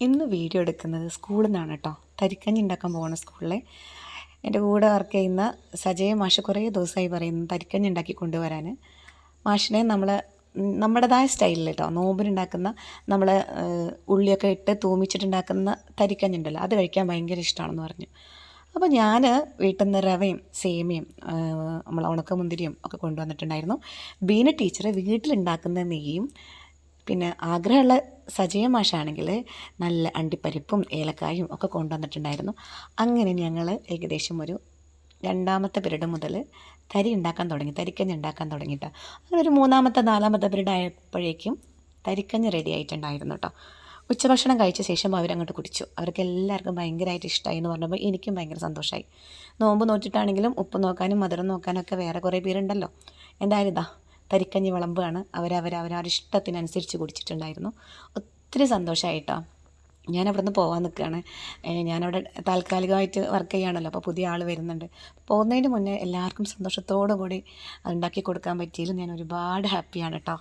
ഇന്ന് വീഡിയോ എടുക്കുന്നത് സ്കൂളിൽ നിന്നാണ് കേട്ടോ തരിക്കഞ്ഞി ഉണ്ടാക്കാൻ പോകണം സ്കൂളിലെ എന്റെ കൂടെ വർക്ക് ചെയ്യുന്ന സജയ മാഷ് കുറേ ദിവസമായി പറയുന്നു തരിക്കഞ്ഞി ഉണ്ടാക്കി കൊണ്ടുവരാൻ മാഷിനെ നമ്മൾ നമ്മുടേതായ സ്റ്റൈലിൽ കേട്ടോ നോമ്പിനുണ്ടാക്കുന്ന നമ്മൾ ഉള്ളിയൊക്കെ ഇട്ട് തൂമിച്ചിട്ടുണ്ടാക്കുന്ന തരിക്കഞ്ഞി ഉണ്ടല്ലോ അത് കഴിക്കാൻ ഭയങ്കര ഇഷ്ടമാണെന്ന് പറഞ്ഞു. അപ്പോൾ ഞാൻ വീട്ടിൽ നിന്ന് റവയും സേമിയും നമ്മൾ ഉണക്കമുന്തിരിയും ഒക്കെ കൊണ്ടുവന്നിട്ടുണ്ടായിരുന്നു. ബീന ടീച്ചർ വീട്ടിലുണ്ടാക്കുന്ന നെയ്യും പിന്നെ ആഗ്രഹമുള്ള സജീവ മാഷാണെങ്കിൽ നല്ല അണ്ടിപ്പരിപ്പും ഏലക്കായും ഒക്കെ കൊണ്ടുവന്നിട്ടുണ്ടായിരുന്നു. അങ്ങനെ ഞങ്ങൾ ഏകദേശം ഒരു രണ്ടാമത്തെ പീരീഡ് മുതൽ തരി ഉണ്ടാക്കാൻ തുടങ്ങി. തരിക്കഞ്ഞ് ഉണ്ടാക്കാൻ തുടങ്ങിയിട്ടാണ് അങ്ങനെ ഒരു മൂന്നാമത്തെ നാലാമത്തെ പീരീഡ് ആയപ്പോഴേക്കും തരിക്കഞ്ഞ് റെഡി ആയിട്ടുണ്ടായിരുന്നു കേട്ടോ ഉച്ചഭക്ഷണം കഴിച്ച ശേഷം അവരങ്ങോട്ട് കുടിച്ചു. അവർക്ക് എല്ലാവർക്കും ഭയങ്കരമായിട്ട് ഇഷ്ടമായി എന്ന് പറഞ്ഞപ്പോൾ എനിക്കും ഭയങ്കര സന്തോഷമായി നോമ്പ് നോക്കിയിട്ടാണെങ്കിലും ഉപ്പ് നോക്കാനും മധുരം നോക്കാനും ഒക്കെ വേറെ കുറേ പേരുണ്ടല്ലോ. എന്തായാലും ഇതാ തരിക്കഞ്ഞി വിളമ്പാണ്. അവരവർ അവരവരുടെ ഇഷ്ടത്തിനനുസരിച്ച് കുടിച്ചിട്ടുണ്ടായിരുന്നു. ഒത്തിരി സന്തോഷമായിട്ടോ ഞാൻ അവിടെ നിന്ന് പോകാൻ നിൽക്കുകയാണ് ഞാനവിടെ താൽക്കാലികമായിട്ട് വർക്ക് ചെയ്യുകയാണല്ലോ അപ്പോൾ പുതിയ ആൾ വരുന്നുണ്ട്. പോകുന്നതിന് മുന്നേ എല്ലാവർക്കും സന്തോഷത്തോടു കൂടി ഉണ്ടാക്കി കൊടുക്കാൻ പറ്റിയതിൽ ഞാൻ ഒരുപാട് ഹാപ്പിയാണ് കേട്ടോ